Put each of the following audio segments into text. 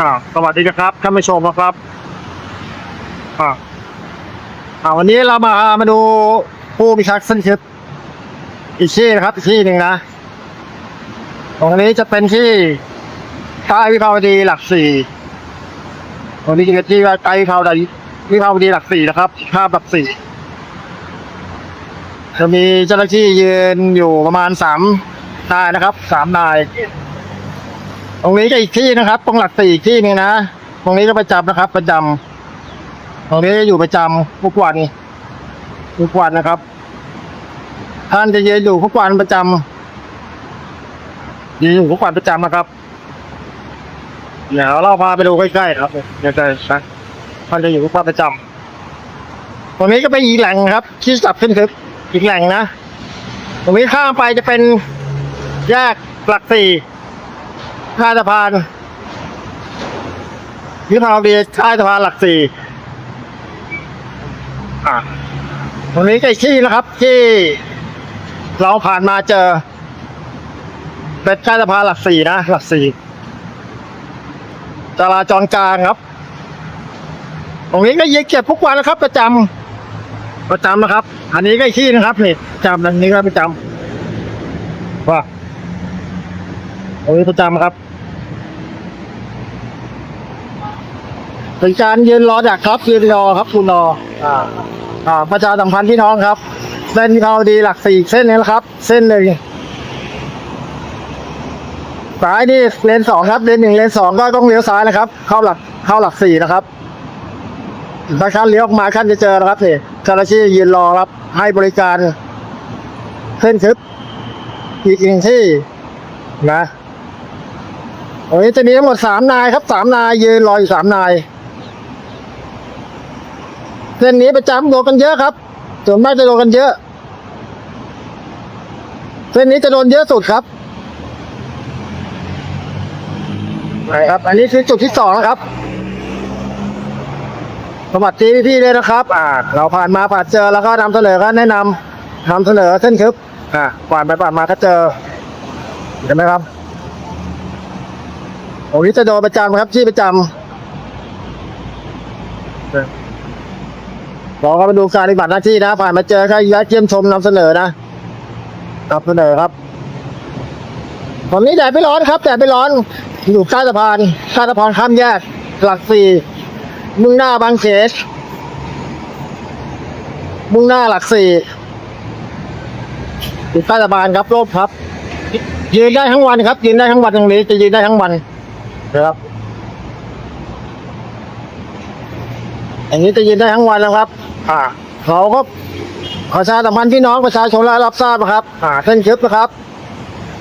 อ่าสวัสดีนะครับท่านผู้ชมนะครับอ่าอ่าวันนี้เรามามาดูผู้พิทักษ์เส้นทึบอีกที่นะครับอีกที่หนึ่งนะ ตรงนี้จะเป็นที่ใต้วิภาวดีหลักสี่ตรงนี้จะเป็นที่ใต้วิภาวดีวิภาวดีหลักสี่นะครับภาพหลักสี่จะมีเจ้าหน้าที่ยืนอยู่ประมาณสามนายนะครับสามนาย ตรงนี้ก็อีกที่นะครับ ตรงหลักสี่อีกที่หนึงนะ ตรงนี้ก็ประจำนะครับ ประจำตรงนี้อยู่ประจำทุกวันทุกวันนะครับ ท่านจะยืนอยู่ทุกวันประจำยืนอยู่ทุกวันประจำนะครับเดี๋ยวเราพาไปดูใกล้ๆครับเดี๋ยวจะนะท่านจะอยู่ทุกวันประจำตรงนี้ก็เป็นอีกแหล่งครับ ที่จับขึ้นคืออีกแหล่งนะ ตรงนี้ข้ามไปจะเป็นแยกหลักสี่ ค่ายสะพานวิภาวดีค่ายสะพานหลักสี่อะตรงนี้ก็อีกที่นะครับ ที่เราผ่านมาเจอ เป็นค่ายสะพานหลักสี่นะ หลักสี่จราจรกลางครับ ตรงนี้ก็ยิงเก็บทุกวันนะครับ ประจำประจำนะครับ อันนี้ก็อีกที่นะครับนี่ประจำอันนี้ก็ประจำว่าตรงนี้ประจำครับ เป็นการยืนรอดักครับยืนรอครับคุณรออ่าอ่าประชาสัมพันธ์พี่น้องครับเส้นวิภาวดีหลักสี่เส้นนี้นะครับ เส้นหนึ่งซ้ายนี่เลนสองครับเลนหนึ่งเลนสองก็ต้องเลี้ยวซ้ายนะครับ เข้าหลักเข้าหลักสี่นะครับถ้าขั้นเลี้ยวออกมาขั้นจะเจอนะครับนี่เจ้าหน้าที่ยืนรอครับ ให้บริการเส้นทึบอีกหนึ่งที่นะโอ้ยจะมีทั้งหมดสามนายครับสามนายยืนรออยู่สามนาย เส้นนี้ประจำโดนกันเยอะครับส่วนมากจะโดนกันเยอะ เส้นนี้จะโดนเยอะสุดครับไหนครับ อันนี้คือจุดที่สองนะครับสวัสดีพี่ๆด้วยนะครับ อ่า เราผ่านมาผ่านเจอแล้วก็นำเสนอก็แนะนำนำเสนอเส้นทึบอ่าผ่านไปผ่านมาก็เจอเห็นไหมครับโอ้ยจะโดนประจำครับที่ประจำเราก็มาดูการปฏิบัติหน้าที่นะผ่านมาเจอครแวะเยี่ยมชมนำเสนอนะนำเสนอครับตอนนี้แดดไม่ร้อนครับแดดไม่ร้อน อยู่ใต้สะพานใต้สะพานข้ามแยก หลักสี่มุ่งหน้าบางเขนมุ่งหน้าหลักสี่อยู่ใต้สะพานครับร่มครับ ยืนได้ทั้งวันครับ ยืนได้ทั้งวันตรงนี้ จะยืนได้ทั้งวันนะครับอย่างนี้จะยืนได้ทั้งวันนะครับ อ่า เขาก็ประชาสัมพันธ์พี่น้องประชาชนและรับทราบนะครับ อ่าเส้นทึบนะครับ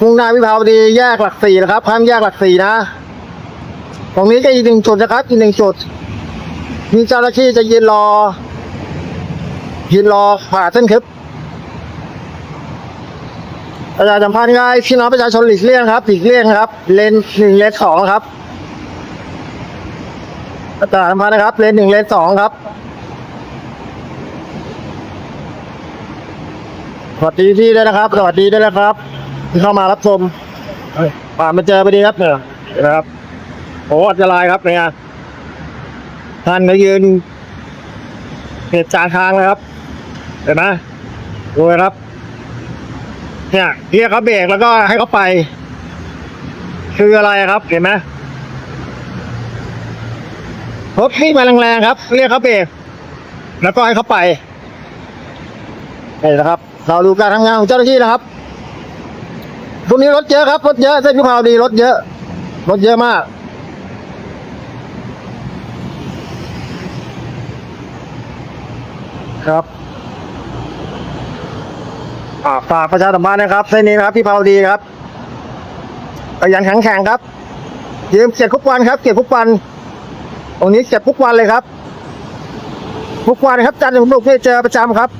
มุ่งหน้าวิภาวดีแยกหลักสี่นะครับข้ามแยกหลักสี่นะ ตรงนี้ก็อีกหนึ่งจุดนะครับอีกหนึ่งจุด มีเจ้าหน้าที่จะยืนรอ ยืนรอผ่าเส้นทึบประชาสัมพันธ์ง่ายพี่น้องประชาชนหลีกเลี่ยงครับหลีกเลี่ยงครับ เลนหนึ่งเลนสองครับประชาสัมพันธ์นะครับ เลนหนึ่งเลนสองครับ วัสดีที่ด้วยนะครับ สวัสดีด้วยนะครับที่เข้ามารับชมเฮ้ยผ่านมาเจอพอดีครับเนี่ยเห็นะครับโอ้อันตรายครับเนี่ยท่านก็ยืนเหตุจานทางเลยครับ เห็นไหมดูเลยครับ เนี่ยเรียกเขาเบรกแล้วก็ให้เขาไป คืออะไรครับ เห็นไหมรถวิ่งมาแรงๆครับ เรียกเขาเบรกแล้วก็ให้เขาไปนี่นะครับ เราดูการทำงานของเจ้าหน้าที่นะครับตรงนี้รถเยอะครับรถเยอะเส้นยุพาวดีรถเยอะรถเยอะมาก ครับอ่าฝากประชาสัมพันธ์นะครับเส้นนี้นะครับที่พาวดีครับขยันแข็งแข็งครับยืมเก็บทุกวันครับเก็บทุกวันตรงนี้เก็บทุกวันเลยครับทุกวันครับจันทร์ถึงศุกร์ที่เจอประจำครับ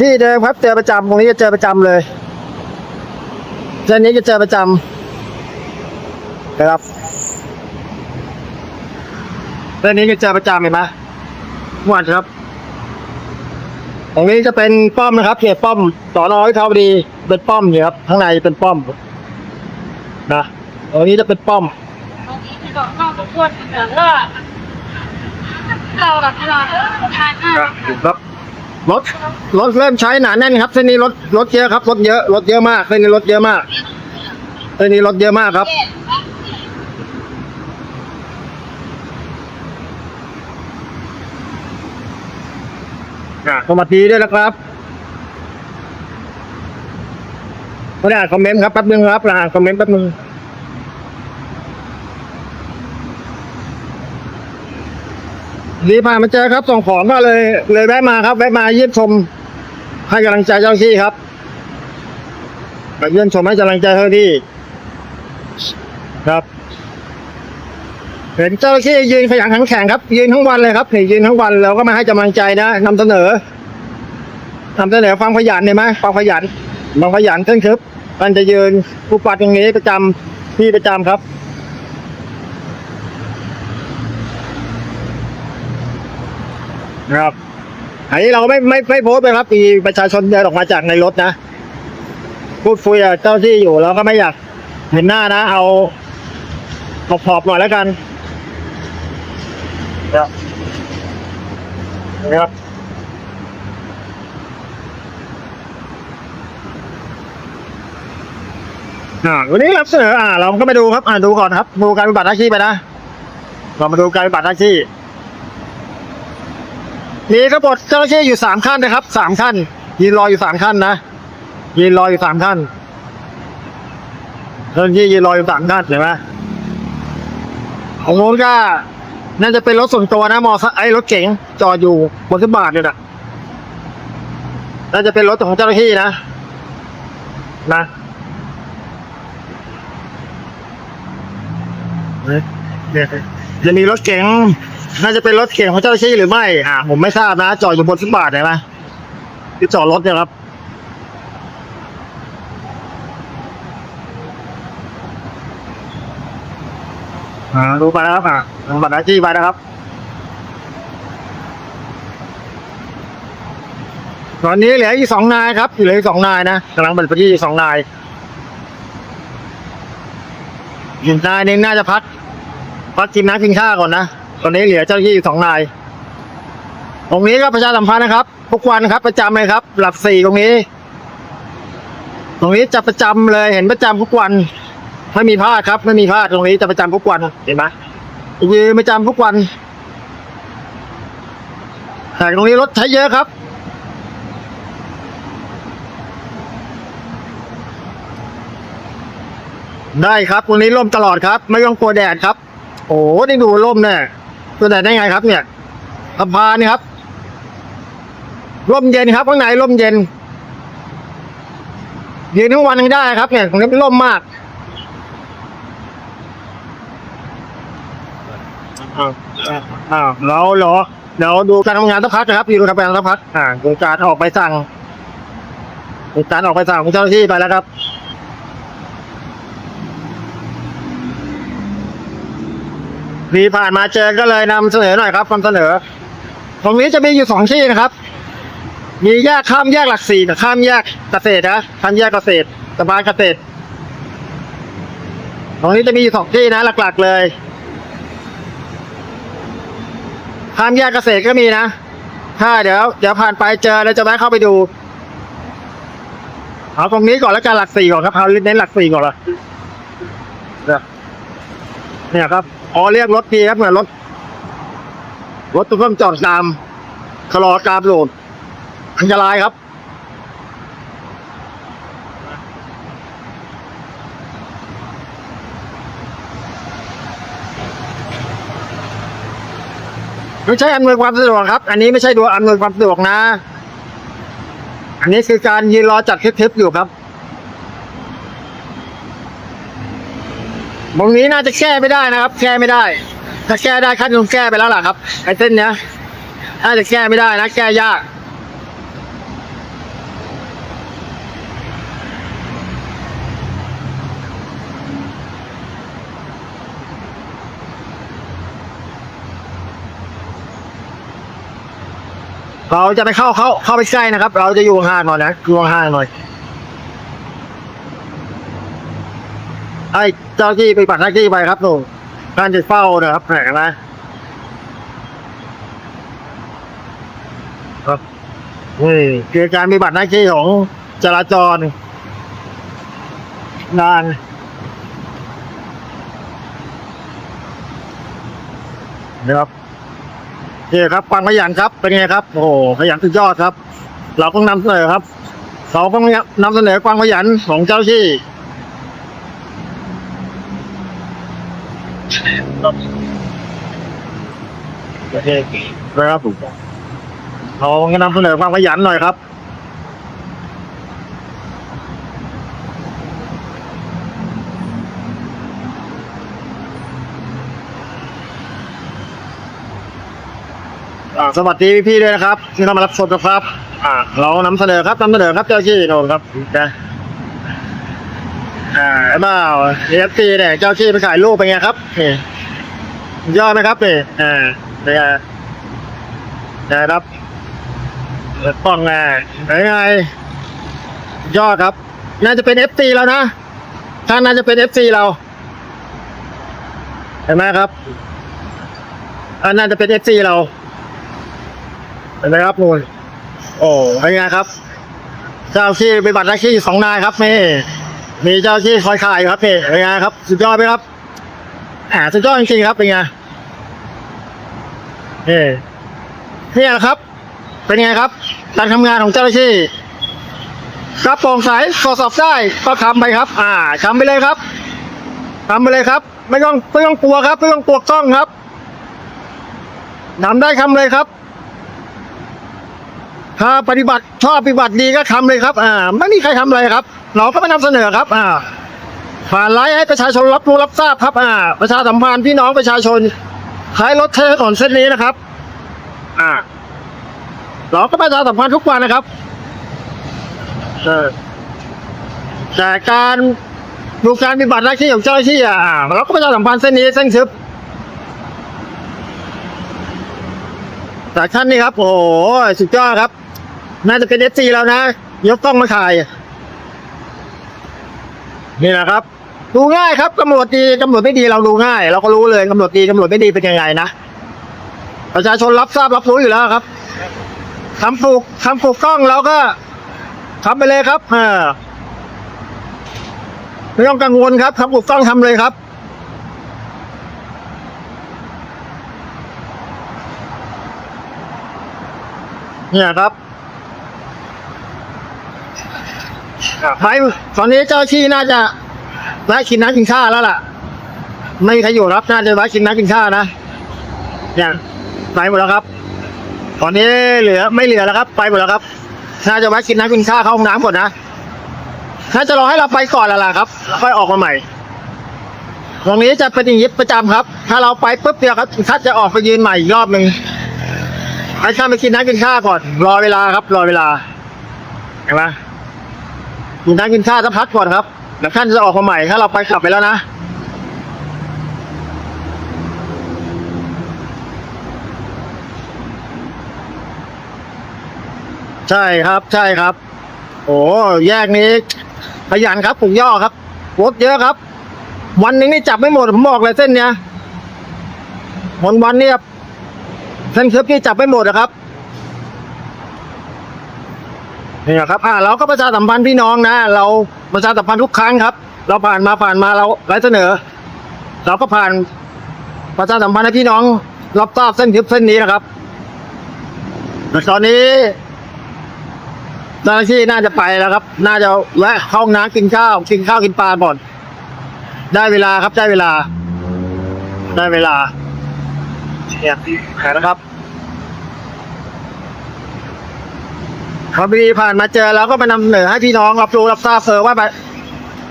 ที่เดิมครับเจอประจำตรงนี้จะเจอประจำเลยเส้นนี้จะเจอประจำนะครับเส้นนี้จะเจอประจำเห็นไหมทุกวันครับ ตรงนี้จะเป็นป้อมนะครับเขตป้อมสอนอวิภาวดีเป็นป้อมอยู่ครับข้างในเป็นป้อมนะตรงนี้จะเป็นป้อมก็นอกจากคนแล้วก็เราแบบเราทานอาหารครับ รถรถเริ่มใช้หนาแน่นครับเส้นนี้รถรถเยอะครับรถเยอะรถเยอะมากเส้นนี้รถเยอะมากเส้นนี้รถเยอะมากครับสวัสดีด้วยนะครับไม่ได้อ่านคอมเมนต์ครับแป๊บนึงครับอ่านคอมเมนต์แป๊บนึง ดีผ่านมาเจอครับส่งของก็เลย เลยแวะมาครับแวะมาเยี่ยมชมให้กำลังใจเจ้าที่ครับมาเยี่ยมชมให้กำลังใจเจ้าที่ครับ เห็นเจ้าที่ยืนขยันขันแข็งครับ ยืนทั้งวันเลยครับเห็นยืนทั้งวันเราก็มาให้กำลังใจนะนำเสนอนำเสนอความขยันเห็นไหมความขยันความขยันเคร่งครึบมันจะยืนผู้ปัดตรงนี้ประจำที่ประจำครับ นะครับอันนี้เราไม่ไม่ไม่โพสต์ไปครับมีประชาชนเดินออกมาจากในรถนะพูดคุยกับเจ้าที่อยู่เราก็ไม่อยากเห็นหน้านะ เอาเอาพอบหน่อยแล้วกันนะครับนะครับอ่าวันนี้รับเสนออ่า เราก็ไปดูครับ อ่าดูก่อนครับ ดูการปฏิบัติหน้าที่ไปนะ เรามาดูการปฏิบัติหน้าที่ มีทั้งหมดเจ้าหน้าที่อยู่สามขั้นนะครับสามขั้นยืนรออยู่สามขั้นนะยืนรออยู่สามขั้นเจ้าหน้าที่ยืนรออยู่สามขั้นเห็นไหมของโน้นก็น่าจะเป็นรถส่วนตัวนะมอไซค์ไอรถเก๋งจอดอยู่บนฟุตบาทเนี่ยนะน่าจะเป็นรถของเจ้าหน้าที่นะ นะเนี่ย จะมีรถเก๋งน่าจะเป็นรถเก๋งของเจ้าหน้าที่หรือไม่ อ่าผมไม่ทราบนะ จอดอยู่บนฟุตบาทเห็นไหมที่จอดรถเนี่ยครับ อ่าดูไปนะครับอ่าบัตรหน้าที่ไปนะครับ ตอนนี้เหลืออีกสองนายครับ เหลืออีกสองนายนะกำลังเป็นไปที่อีกสองนายอีกนายหนึงน่าจะพัก พักกินน้ำกินข้าวก่อนนะ ตอนนี้เหลือเจ้าหน้าที่อยู่สองนาย ตรงนี้ก็ประชาสัมพันธ์นะครับ ทุกวันครับประจำเลยครับ หลักสี่ตรงนี้ ตรงนี้จะประจำเลยเห็นประจำทุกวันไม่มีพลาดครับ ไม่มีพลาดตรงนี้จะประจำทุกวันเห็นไหมยืนประจำทุกวันแต่ตรงนี้รถใช้เยอะครับได้ครับตรงนี้ร่มตลอดครับ ไม่ต้องกลัวแดดครับ โอ้โหนี่ดูร่มเนี่ยตัวแดดได้ไงครับ เนี่ยสะพานนี่ครับร่มเย็นครับข้างในร่มเย็นยืนทั้งวันยังได้ครับ เนี่ยตรงนี้เป็นร่มมากอ้าวอ้าวอ้าวเราเหรอเดี๋ยวดูการทำงานสักพักนะครับดูการทำงานสักพักอ่าดูการออกไปสั่งดูการออกไปสั่งของเจ้าหน้าที่ไปแล้วครับ มีผ่านมาเจอก็เลยนำเสนอหน่อยครับนำเสนอ ตรงนี้จะมีอยู่สองที่นะครับ มีแยกข้ามแยกหลักสี่กับข้ามแยกเกษตรนะข้ามแยกเกษตรสะพานเกษตร ตรงนี้จะมีอยู่สองที่นะ หลัก ๆ เลยข้ามแยกเกษตรก็มีนะถ้าเดี๋ยวเดี๋ยวผ่านไปเจอแล้วจะแวะเข้าไปดูเอาตรงนี้ก่อนแล้วกันหลักสี่ก่อนครับเอาเน้นหลักสี่ก่อนละเนี่ยเนี่ยครับ อ๋อเรียกรถพีครับเหมือนรถ รถตุ้มจอดตามชะลอตามโหลดอันตรายครับไม่ใช่อำนวยความสะดวกครับ อันนี้ไม่ใช่ดูอำนวยความสะดวกนะ อันนี้คือการยืนรอจัดคลิปๆอยู่ครับ ตรงนี้น่าจะแก้ไม่ได้นะครับ แก้ไม่ได้ ถ้าแก้ได้ขั้นต้องแก้ไปแล้วล่ะครับไอ้เส้นเนี้ยน่าจะแก้ไม่ได้นะแก้ยากเราจะไปเข้าเข้าเข้าไปใกล้นะครับ เราจะอยู่ห่างหน่อยนะอยู่ห่างหน่อย ไอ้เจ้าที่ไปปัดหน้าที่ไปครับหนูการจะเฝ้านะครับเห็นไหมครับนี่คือการมีบัตรหน้าที่ของจราจร งานนะครับนี่ครับความขยันครับเป็นไงครับ โอ้ขยันสุดยอดครับ เราต้องนำเสนอครับ เราต้องนำเสนอความขยันของเจ้า หน้าที่โอเคนะครับผมเราก็นำเสนอความขยันหน่อยครับอ่าสวัสดีพี่ๆด้วยนะครับที่เข้ามารับชมนะครับ อ่า เรานำเสนอครับนำเสนอครับเจ้าหน้าที่โนนครับนะอ่าเปล่าเอฟซีเนี่ยเจ้าหน้าที่ไปถ่ายรูปเป็นไงครับนี่ ยอดไหมครับนี่อ่าเป็นไงนะครับเปิดกล้องไงเป็นไงยอดครับ น่าจะเป็นเอฟซีแล้วนะท่านน่าจะเป็นเอฟซีเราเห็นไหมครับอันน่าจะเป็นเอฟซีเราเห็นไหมครับนูนโอ้เป็นไงครับ เจ้าที่ปฏิบัติหน้าที่สองนายครับนี่มีเจ้าที่คอยขายอยู่ครับนี่เป็นไงครับ สุดยอดไหมครับ แหมสุดยอดจริงๆครับเป็นไงนี่นี่แหละครับ เป็นไงครับ การทำงานของเจ้าหน้าที่รับโปร่งใสตรวจสอบได้ก็ทำไปครับ อ่าทำไปเลยครับทำไปเลยครับ ไม่ต้องไม่ต้องกลัวครับ ไม่ต้องกลัวกล้องครับทำได้ทำเลยครับ ถ้าปฏิบัติชอบปฏิบัติดีก็ทำเลยครับ อ่า ไม่มีใครทำอะไรครับ เราก็มานำเสนอครับ อ่า ผ่านไลฟ์ให้ประชาชนรับรู้รับทราบครับ อ่า ประชาสัมพันธ์พี่น้องประชาชนใช้รถใช้ถนนเส้นนี้นะครับ อ่าเราก็ประชาสัมพันธ์ทุกวันนะครับเออแต่การดูการปฏิบัติหน้าที่ของเจ้าหน้าที่อะอ่าเราก็ประชาสัมพันธ์เส้นนี้เส้นทึบแต่ท่านนี่ครับ โอ้โหสุดยอดครับ น่าจะเป็นเอฟซีแล้วนะ ยกกล้องมาถ่าย นี่แหละครับ ดูง่ายครับตำรวจดีตำรวจไม่ดีเราดูง่าย เราก็รู้เลยตำรวจดีตำรวจไม่ดีเป็นยังไงนะประชาชนรับทราบรับรู้อยู่แล้วครับทำปลูกทำปลูกกล้องเราก็ทำไปเลยครับอ่าไม่ต้องกังวลครับทำปลูกกล้องทำเลยครับเนี่ยครับไปตอนนี้เจ้าที่น่าจะ ไว้กินน้ำกินข้าวแล้วล่ะ ไม่มีใครอยู่รับน่าจะไว้กินน้ำกินข้าวนะเนี่ยไปหมดแล้วครับ ตอนนี้เหลือไม่เหลือแล้วครับ ไปหมดแล้วครับน่าจะไว้กินน้ำกินข้าวเข้าห้องน้ำก่อนนะน่าจะรอให้เราไปก่อนแล้วล่ะครับค่อยออกมาใหม่ตรงนี้จะเป็นอย่างนี้ประจำครับ ถ้าเราไปปุ๊บเดียวครับถ้าจะออกไปยืนใหม่อีกรอบหนึ่งให้ข้าไปกินน้ำกินข้าวก่อน รอเวลาครับ รอเวลาเห็นไหมกินน้ำกินข้าวสักพักก่อนครับ แล้วท่านจะออกมาใหม่ถ้าเราไปขับไปแล้วนะ ใช่ครับใช่ครับ โอ้แยกนี้ขยันครับปลูกย่อครับรถเยอะครับ วันนึงนี่จับไม่หมดผมบอกเลยเส้นเนี้ยวันวันเนี่ยเส้นทึบนี่จับไม่หมดนะครับ นี่ครับอ่าเราก็ประชาสัมพันธ์พี่น้องนะ เราประชาสัมพันธ์ทุกครั้งครับ เราผ่านมาผ่านมาเราไร้เสนอ เราก็ผ่านประชาสัมพันธ์ให้พี่น้อง รับทราบเส้นทึบเส้นนี้นะครับแต่ตอนนี้เจ้าหน้าที่น่าจะไปแล้วครับ น่าจะแวะเข้าห้องน้ำกินข้าวกินข้าวกินปลาก่อน ได้เวลาครับได้เวลา ได้เวลาเนี่ยแผนนะครับ พอดีผ่านมาเจอแล้วก็มานำเสนอให้พี่น้องรับรู้รับทราบเออว่า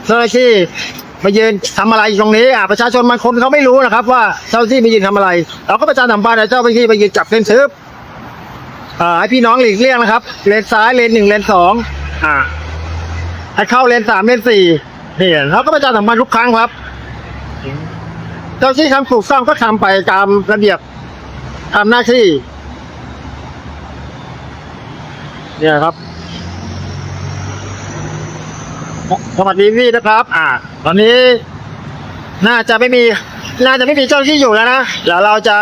เจ้าหน้าที่มายืนทำอะไรตรงนี้อะประชาชนบางคนเขาไม่รู้นะครับ ว่าเจ้าหน้าที่มายืนทำอะไร เราก็ประชาสัมพันธ์เจ้าหน้าที่มายืนจับเส้นทึบอ่าให้พี่น้องหลีกเลี่ยงนะครับ เลนซ้ายเลนหนึ่งเลนสองอ่าให้เข้าเลนสามเลนสี่นี่เราก็ประชาสัมพันธ์ทุกครั้งครับ เจ้าที่ทำถูกต้องก็ทำไปตามระเบียบตามหน้าที่ เนี่ยครับ สวัสดีพี่นะครับ อ่า ตอนนี้ น่าจะไม่มี น่าจะไม่มีเจ้าหน้าที่อยู่แล้วนะเดี๋ยวเราจะ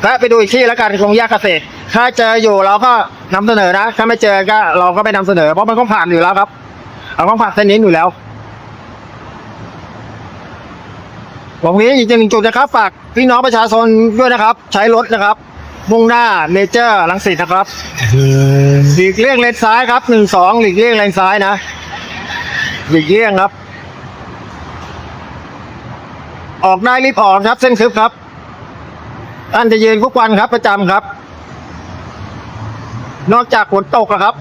แวะไปดูอีกที่แล้วกันตรงแยกเกษตร ถ้าเจออยู่เราก็นำเสนอนะ ถ้าไม่เจอก็ เราก็ไม่นำเสนอ เพราะมันก็ผ่านอยู่แล้วครับเราก็ผ่านเส้นนี้อยู่แล้วตรงนี้อีกหนึ่งจุดนะครับ ฝากพี่น้องประชาชนด้วยนะครับ ใช้รถนะครับ มุ่งหน้าเนเจอร์ลังสิตนะครับหลีกเลี่ยงเลนซ้ายครับหนึ่งสองหลีกเลี่ยงเลนซ้ายนะหลีกเลี่ยงครับ ออกได้รีบออกครับ เส้นทึบครับท่านจะยืนทุกวันครับประจำครับ นอกจากฝนตกอะครับ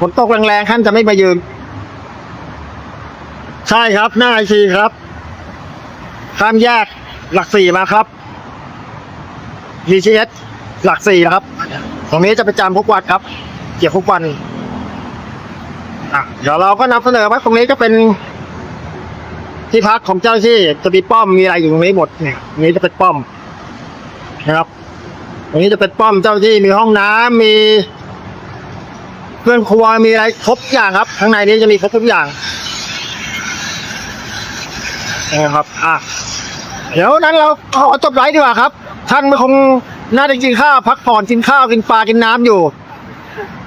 ฝนตกแรงๆท่านจะไม่มายืน ใช่ครับ หน้าไอซีครับข้ามแยกหลักสี่มาครับ VCS หลักสี่นะครับ ตรงนี้จะประจำทุกวันครับ เกี่ยวทุกวันอะเดี๋ยวเราก็นำเสนอว่าตรงนี้ก็เป็นที่พักของเจ้าที่จะมีป้อมมีอะไรอยู่ตรงนี้หมดเนี่ยตรงนี้จะเป็นป้อมนะครับ ตรงนี้จะเป็นป้อมเจ้าที่มีห้องน้ำมีเครื่องครัวมีอะไรครบทุกอย่างครับข้างในนี้จะมีครบทุกอย่างนะครับอะเดี๋ยวนั้นเราขอจบไลฟ์ดีกว่าครับ ท่านไม่คง น่าจะกินข้าวพักผ่อนกินข้าวกินปลากินน้ำอยู่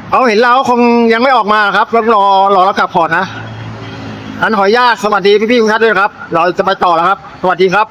เขาเห็นเราคงยังไม่ออกมาครับต้องรอรอเรากลับผ่อนนะอันขออนุญาตสวัสดีพี่ๆทุกท่านด้วยครับ เราจะไปต่อแล้วครับ สวัสดีครับ